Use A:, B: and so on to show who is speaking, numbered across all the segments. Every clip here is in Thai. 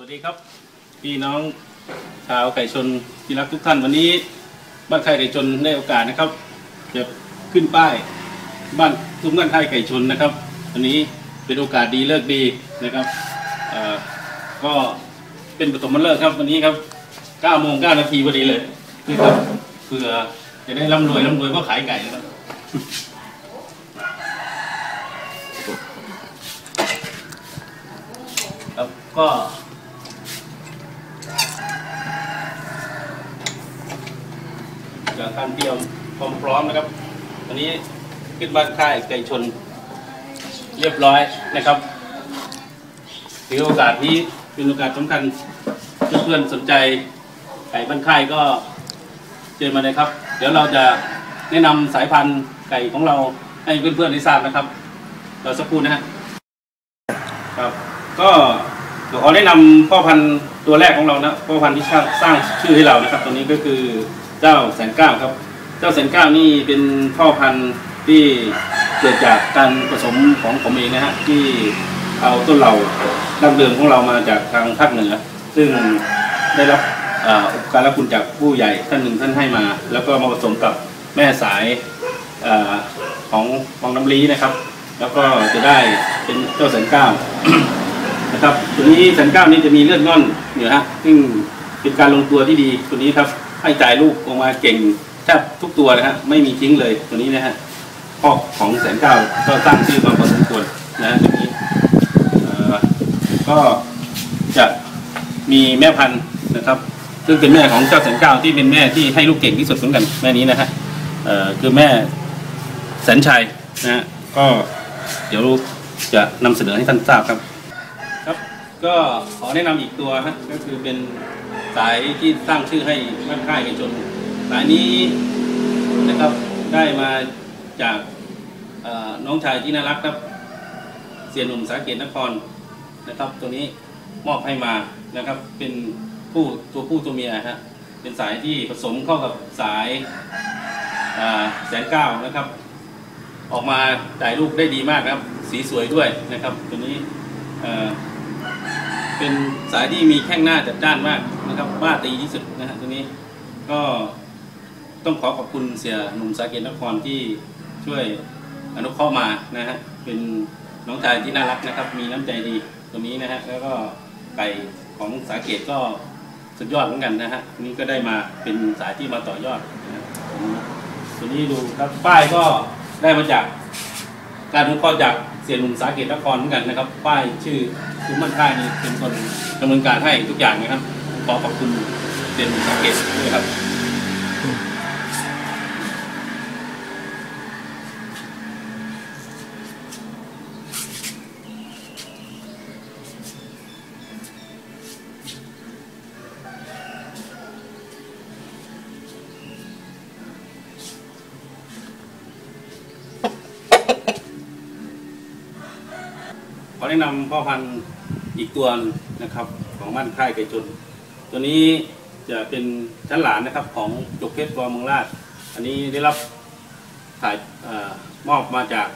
A: วัสดีครับ พี่น้องชาวไก่ชนที่รักทุกท่านวันนี้ บ้านค่ายไก่ชนได้โอกาสนะครับจะขึ้นป้ายบ้านซุ้มบ้านค่ายไก่ชนนะครับวันนี้เป็นโอกาสดีเลิกดีนะครับก็เป็นปฐมฤกษ์ครับวันนี้ครับ9โมง9นาทีพอดีเลยนี่ครับเพื่อจะได้ร่ำรวยร่ำรวยเพราะขายไก่นะครับครับก็ จาการเตรียมความพร้อมนะครับวันนี้ขึ้นบ้านค่ายไก่ชนเรียบร้อยนะครับถือโอกาสนี้เป็นโอกาสสำคัญเพื่อนๆสนใจไก่บ้านค่ายก็เชิญมาเลยครับ เดี๋ยวเราจะแนะนำสายพันธุ์ไก่ของเราให้เพื่อนๆได้ทราบนะครับเราสักครู่นะฮะครับ ก็ขอแนะนำพ่อพันธุ์ตัวแรกของเรานะพ่อพันธุ์ที่สร้างสร้างชื่อให้เรานะครับ ตัวนี้ก็คือ เจ้าแสนเก้าครับ เจ้าแสนเก้านี่เป็นพ่อพันธุ์ที่เกิดจากการผสมของผมเองนะฮะที่เอาต้นเหล่าดั้งเดิมของเรามาจากทางภาคเหนือ ซึ่งได้รับอุปการะคุณจากผู้ใหญ่ท่านหนึ่งท่านให้มา แล้วก็มาผสมกับแม่สายอาของวังน้ำลีนะครับ แล้วก็จะได้เป็นเจ้าแสนเก้านะครับตัวนี้แสนเก้านี่จะมีเลือดง่อนอยู่ฮะซึ่งเป็นการลงตัวที่ดีตัวนี้ครับ ให้จ่ายลูกออกมาเก่งแทบทุกตัวนะฮะไม่มีทิ้งเลยตัวนี้นะฮะพ่อของแสนเก้าก็ตั้งชื่อมาพอสมควรนะฮะตัวนี้ก็จะมีแม่พันธุ์นะครับ ซึ่งเป็นแม่ของเจ้าแสนเก้าที่เป็นแม่ที่ให้ลูกเก่งที่สุดเหมือนกันแม่นี้นะฮะคือแม่แสนชัยนะฮะก็เดี๋ยวจะนำเสนอให้ท่านทราบครับ ครับ ก็ขอแนะนำอีกตัวฮะก็คือเป็น สายที่สร้างชื่อให้บ้านค่ายไก่ชนสายนี้นะครับได้มาจากน้องชายที่น่ารักครับเสียหนุ่มสาเกตนครนะครับ ตัวนี้มอบให้มานะครับเป็นผู้ตัวผู้ตัวเมียฮะเป็นสายที่ผสมเข้ากับสายาแสนเก้านะครับ ออกมาจ่ายลูกได้ดีมากครับ สีสวยด้วยนะครับ ตัวนี้เป็นสายที่มีแข้งหน้าจัดจ้านมาก นะครับบ้าตีที่สุดนะฮะตัวนี้ก็ต้องขอขอบคุณเสียหนุ่มสาเกตนครที่ช่วยอนุเคราะห์มานะฮะเป็นน้องชายที่น่ารักนะครับ มีน้ำใจดีตัวนี้นะฮะแล้วก็ไก่ของสาเกตก็สุดยอดเหมือนกันนะฮะนี่ก็ได้มาเป็นสายที่มาต่อยอดนะฮะตัวนี้ดูครับป้ายก็ได้มาจาก การอนุเคราะห์จากเสียหนุ่มสาเกตนครเหมือนกันนะครับ ป้ายชื่อคุณมั่นค่ายนี่เป็นคนดำเนินการให้ทุกอย่างนะครับ ขอขอบคุณเสียหนุ่มสาเกตด้วยครับขอแนะนำพ่อพันธุ์อีกตัวหนึ่งนะครับ ของบ้านค่ายไก่ชน ตัวนี้จะเป็นชั้นหลานนะครับของจกเพชรวอเมืองราช อันนี้ได้รับถ่ายออมอบมาจาก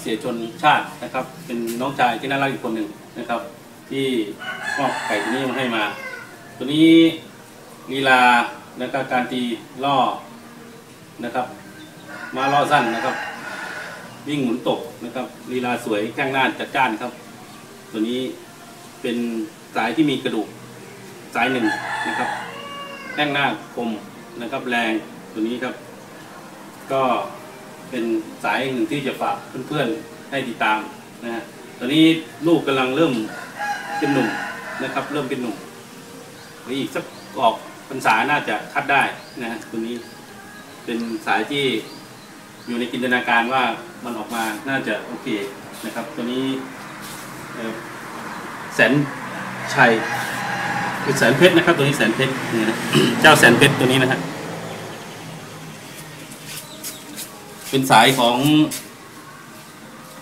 A: เสียชนชาตินะครับ เป็นน้องชายที่น่ารักอีกคนหนึ่งนะครับ ที่มอบไก่ตัวนี้มาให้มา ตัวนี้ลีลาและก็การตีล่อนะครับ มาล่อสั้นนะครับ วิ่งหมุนตกนะครับลีลาสวยแข้งหน้าจัดจ้านครับ ตัวนี้เป็นสายที่มีกระดูก สายหนึ่งนะครับแข้งหน้าคมนะครับแรงตัวนี้ครับ ก็เป็นสายหนึ่งที่จะฝากเพื่อนๆให้ติดตามนะฮะตอนนี้ลูกกำลังเริ่มเป็นหนุ่มนะครับ เริ่มเป็นหนุ่มอีกสักออกพรรษาน่าจะคัดได้นะฮะตัวนี้เป็นสายที่อยู่ในจินตนาการว่ามันออกมาน่าจะโอเคนะครับ ตัวนี้เอ่อแสนชัย คือแสนเพชรนะครับ ตัวนี้แสนเพชรนี่นะเจ้าแสนเพชรตัวนี้นะฮะเป็นสายของ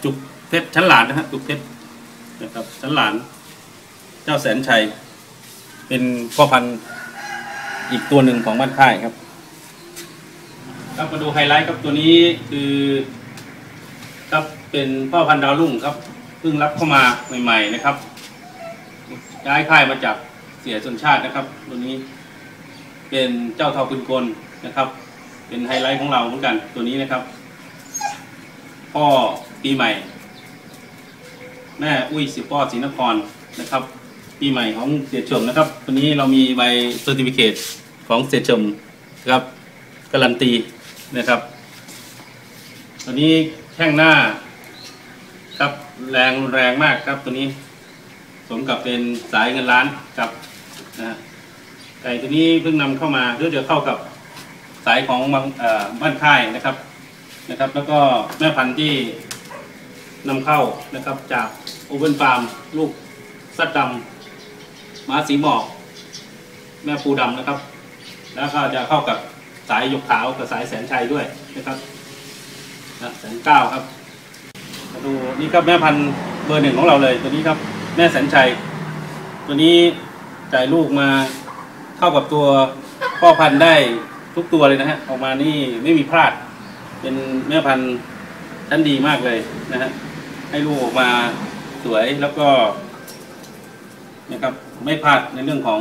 A: จุกเพชรชั้นหลานนะฮะจุกเพชรนะครับชั้นหลาน เจ้าแสนชัย เป็นพ่อพันธุ์อีกตัวหนึ่งของบ้านค่ายครับครับมาดูไฮไลท์ครับตัวนี้คือครับเป็นพ่อพันธุ์ดาวรุ่งครับเพิ่งรับเข้ามาใหม่ ๆ นะครับย้ายค่ายมาจาก เสียชนชาตินะครับตัวนี้เป็นเจ้าทอปืนกลนะครับ เป็นไฮไลท์ของเราเหมือนกันตัวนี้นะครับ พ่อปีใหม่ แม่อุ้ยสิป้อศรีนครนะครับ ปีใหม่ของเสียชมนะครับวันนี้เรามีใบเซอร์ติฟิเคตของเสียชมนะครับการันตีนะครับตัวนี้แข้งหน้าครับแรงแรงมากครับตัวนี้ สมกับเป็นสายเงินล้านครับ นะไก่ตัวนี้เพิ่งนำเข้ามาเพื่อจะเข้ากับสายของบ้านค่ายนะครับนะครับ แล้วก็แม่พันธุ์ที่นำเข้านะครับจากโอเ n นฟาร์มลูกสัดดำม้าสีหมอก แม่ปูดำนะครับ แล้วก็จะเข้ากับสายหยกขาวกับสายแสนชัยด้วยนะครับนะแสนเก้าครับมาดูนี่ครับแม่พันธุ์เบอร์หนึ่งของเราเลยตัวนี้ครับ แม่แสนชัย ตัวนี้ จ่ายลูกมาเข้ากับตัวพ่อพันธุ์ได้ทุกตัวเลยนะฮะออกมานี่ไม่มีพลาด เป็นแม่พันธุ์ชั้นดีมากเลยนะฮะให้ลูกออกมาสวยแล้วก็นะครับ ไม่พลาดในเรื่องของ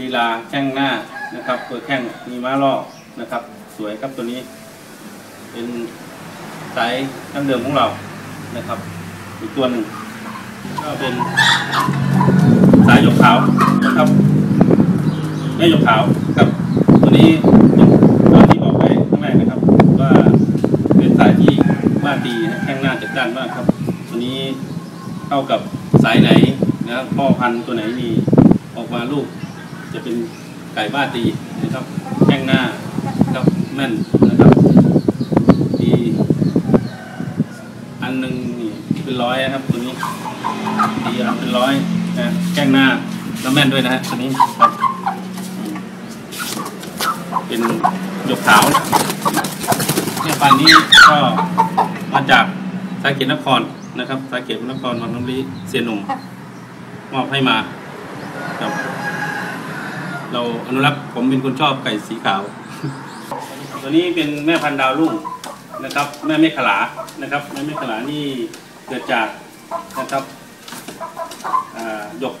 A: ลีลาแข้งหน้านะครับเปิดแข้งมีม้าล่อนะครับ สวยครับตัวนี้ เป็นสายดั้งเดิมของเรานะครับ อีกตัวหนึ่งก็เป็น หยกขาวนะครับแม่หยกขาวครับ ตัวนี้ตอนที่บอกไปข้างแรกนะครับ ว่าเป็นสายที่บ้าดีแข้งหน้าจัดจ้านมากครับ ตัวนี้เข้ากับสายไหนนะครับพ่อพันธุ์ตัวไหนมีออกมาลูก จะเป็นไก่บ้านดีนะครับแข้งหน้าครับแม่นนะครับดีอันหนึ่งนี่เป็นร้อยนะครับตัวนี้ดีอันเป็นร้อย ข้งหน้าแล้วแม่นด้วยนะฮะตัวนี้ครับเป็นหยกขาวเนี่ยปันนี้ก็มาจากสายเกตนครนะครับสายเกตนครวังน้ำรีเสียหนุ่มมอบให้มาครับ เราอนุรักษ์ผมเป็นคนชอบไก่สีขาว ตัวนี้เป็นแม่พันธุ์ดาวรุ่งนะครับ แม่เมฆขลานะครับแม่เมฆขลานี่เกิดจากนะครับหยก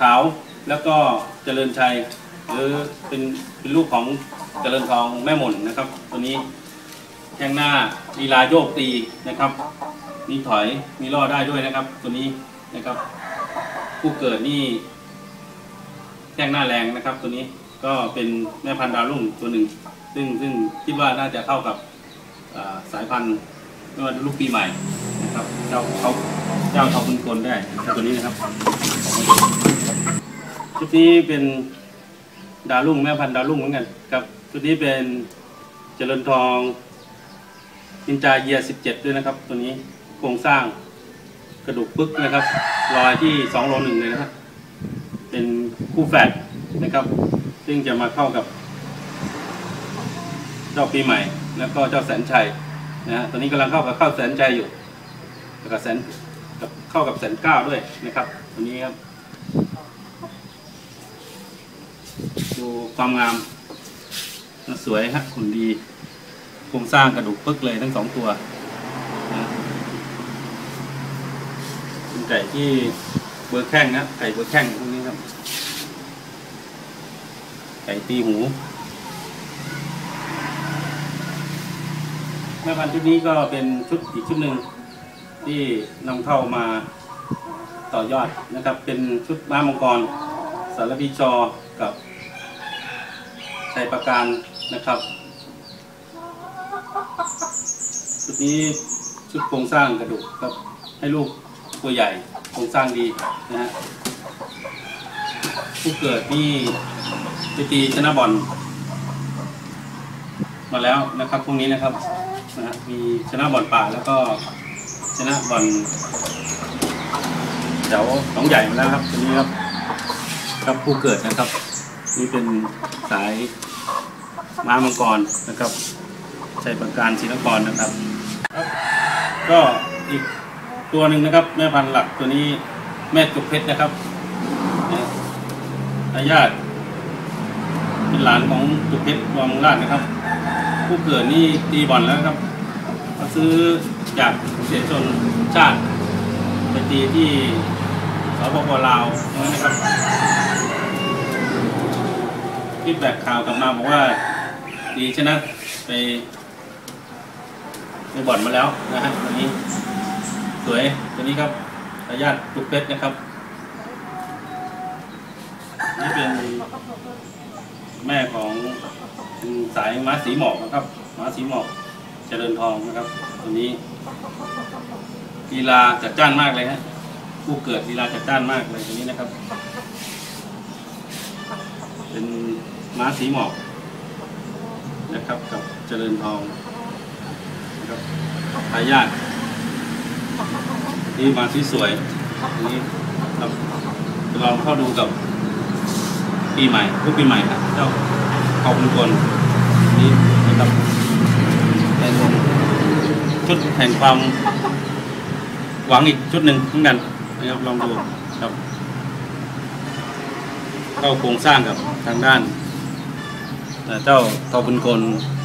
A: ขาวแล้วก็เจริญชัย หรือเป็นเป็นลูกของเจริญทองแม่หม่นนะครับ ตัวนี้แข้งหน้าลีลาโยกตีนะครับ มีถอยมีล่อได้ด้วยนะครับ ตัวนี้นะครับ ผู้เกิดนี่แข้งหน้าแรงนะครับ ตัวนี้ก็เป็นแม่พันธุ์ดาวรุ่งตัวหนึ่ง ซึ่งซึ่งคิดว่าน่าจะเข้ากับสายพันธุ์ไม่ว่าลูกปีใหม่นะครับเจ้าเขาเจ้าเขาคุณกลได้ตัวนี้นะครับ ชุดนี้เป็นดาวรุ่งแม่พันธุ์ดาวรุ่งเหมือนกันครับชุดนี้เป็นเจริญทองนินจาเยียสิบเจ็ดด้วยนะครับ ตัวนี้โครงสร้างกระดูกปึ๊กนะครับ รอยที่สองโลหนึ่งเลยนะครับเป็นคู่แฝดนะครับ ซึ่งจะมาเข้ากับ เจ้าปีใหม่ แล้วก็เจ้าแสนชัยนะฮะตอนนี้กำลังเข้ากับเข้าแสนชัยอยู่แล้วก็แสนกับเข้ากับแสนเก้าด้วยนะครับ ตัวนี้ครับ ดูความงามสวยฮะหุ่นดีโครงสร้างกระดูกปึกเลยทั้งสองตัวนะเป็นไก่ที่เบอร์แข้งนะไก่เบอร์แข้งพวกนี้ครับไก่ตีหูแม่พันธุ์ชุดนี้ก็เป็นชุดอีกชุดหนึ่งที่นำเข้ามาต่อยอดนะครับ เป็นชุดม้ามังกรสารพีจอกับ ชัยประการนะครับชุดนี้ชุดโครงสร้างกระดูกครับ ให้ลูกตัวใหญ่โครงสร้างดีนะฮะผู้เกิดนี่ไปตีชนะบอลมาแล้วนะครับพรุ่งนี้นะครับนะฮะมีชนะบอลป่าแล้วก็ชนะบอลแถวหนองใหญ่มาแล้วครับตัวนี้ครับ ครับผู้เกิดนะครับ นี่เป็นสายม้ามังกรนะครับ ใชัยประการศรีนครนะครับ ก็อีกตัวหนึ่งนะครับ แม่พันธุ์หลักตัวนี้แม่จุกเพชรนะครับนะทายาทเป็นหลานของจุกเพชรวังราชนะครับ ผู้เกิดนี่ตีบอลแล้วครับมาซื้อจากเสียชนชาติไปตีที่สปปลาวนะครับ ฟีดแบ็กข่าวกลับมาบอกว่า ดีชนะไปไปบ่อนมาแล้วนะฮะวันนี้สวยตัวนี้ครับทายาทตุกเพชรนะครับ นี่เป็นแม่ของสายม้าสีหมอกนะครับม้าสีหมอกเจริญทองนะครับตัวนี้ลีลาจัดจ้านมากเลยฮะผู้เกิดลีลาจัดจ้านมากเลยตัวนี้นะครับ เป็น ม้าสีหมอกนะครับกับเจริญทองนะครับทายาทนี่ม้าสีสวยนนี้ครับลองเข้าดูกับปีใหม่ผู้ปีใหม่ครับเจ้าเขาบุญกลนี่นะครับเป็นชุดแห่งความหวังอีกชุดหนึ่งเหมือนกันนะครับลองดูครับเข้าโครงสร้างกับทางด้าน เจ้าทอบุญกล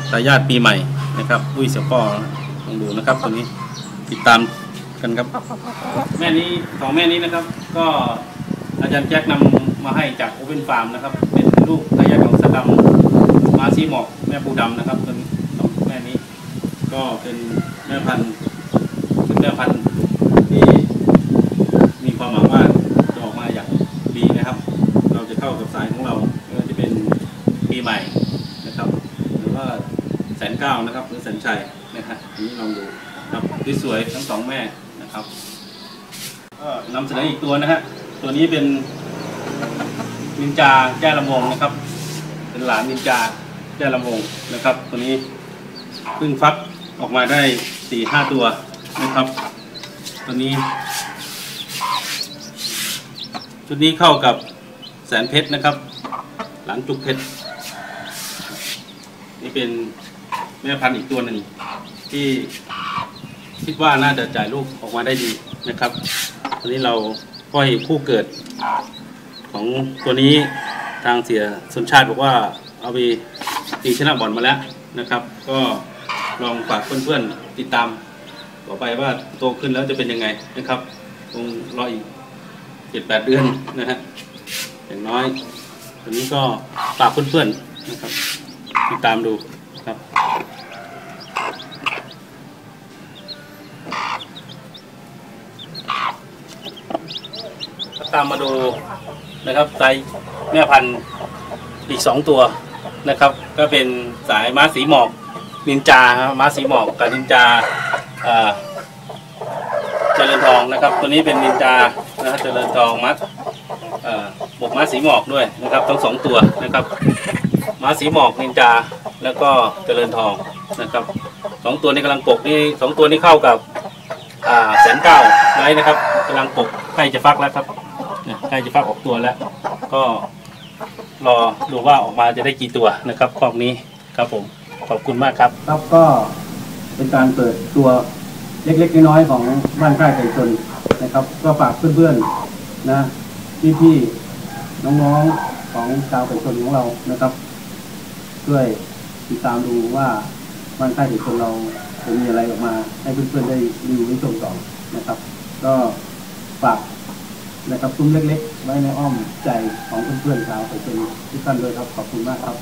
A: ทายาทปีใหม่นะครับอุ้ยเสี่ยวป้อลองดูนะครับตัวนี้ติดตามกันครับ แม่นี้สองแม่นี้นะครับ ก็อาจารย์แจ็คนำมาให้จากโอเ n นฟาร์มนะครับ เป็นลูกทายาทของสะดำมาซีหมอกแม่ปูดำนะครับตัวนี้สองแม่นี้ ก็เป็นแม่พันธุ์เป็นแม่พันธุ์ที่มีความหวังว่าจะออกมาอย่างดีนะครับ เราจะเข้ากับสาย ก้านะครับคุณสันชัยนะฮะอันนี้ลองดูครับสวยทั้งสองแม่นะครับก็นำเสนออีกตัวนะฮะตัวนี้เป็นนินจาแก้ลำวงนะครับ เป็นหลานนินจาแก้ลำวงนะครับ ตัวนี้พึ่งฟักออกมาได้สี่ห้าตัวนะครับ ตัวนี้ ชุดนี้เข้ากับแสนเพชรนะครับ หลังจุกเพชรนี่เป็น แม่พันธุ์อีกตัวหนึ่งที่คิดว่าน่าจะจ่ายลูกออกมาได้ดีนะครับอันนี้เราปล่อยคู่เกิดของตัวนี้ทางเสียสนชาติบอกว่าเอาไปตีชนะบอลมาแล้วนะครับ ก็ลองฝากเพื่อนๆติดตามต่อไปว่าโตขึ้นแล้วจะเป็นยังไงนะครับคงรออีกเจ็ดแปดเดือนนะฮะอย่างน้อย ตัวนี้ก็ฝากเพื่อนๆนะครับ ติดตามดูามมาดูนะครับไซส์แม่พันธุ์อีกสองตัวนะครับ ก็เป็นสายม้าสีหมอกนินจาครับม้าสีหมอกกับนินจาเจริญทองนะครับ ตัวนี้เป็นนินจานะครับเจริญทองมัดบวกม้าสีหมอกด้วยนะครับทั้งสองตัวนะครับม้าสีหมอกนินจาแล้วก็เจริญทองนะครับสองตัวนี้กำลังปกนี่สองตัวนี้เข้ากับแสนเก้าไว้นะครับกำลังปกใกล้จะฟักแล้วครับ ใกล้จะฟักออกตัวแล้ว ก็รอดูว่าออกมาจะได้กี่ตัวนะครับครอบนี้ครับผมขอบคุณมากครับ
B: ครับก็เป็นการเปิดตัวเล็กๆน้อยๆของบ้านใกล้ไก่ชนนะครับ ก็ฝากเพื่อนๆนะพี่ๆน้องๆของชาวไก่ชนของเรานะครับช่วยติดตามดูว่าบ้านใกล้ไก่ชนเราจะมีอะไรออกมา ให้เพื่อนๆได้รีวิวได้ชมต่อนะครับ ก็ฝาก นะครับซุ้มเล็กๆ ไว้ในอ้อมใจของเพื่อนๆชาวไปเป็นทุกท่านเลยครับ ขอบคุณมากครับ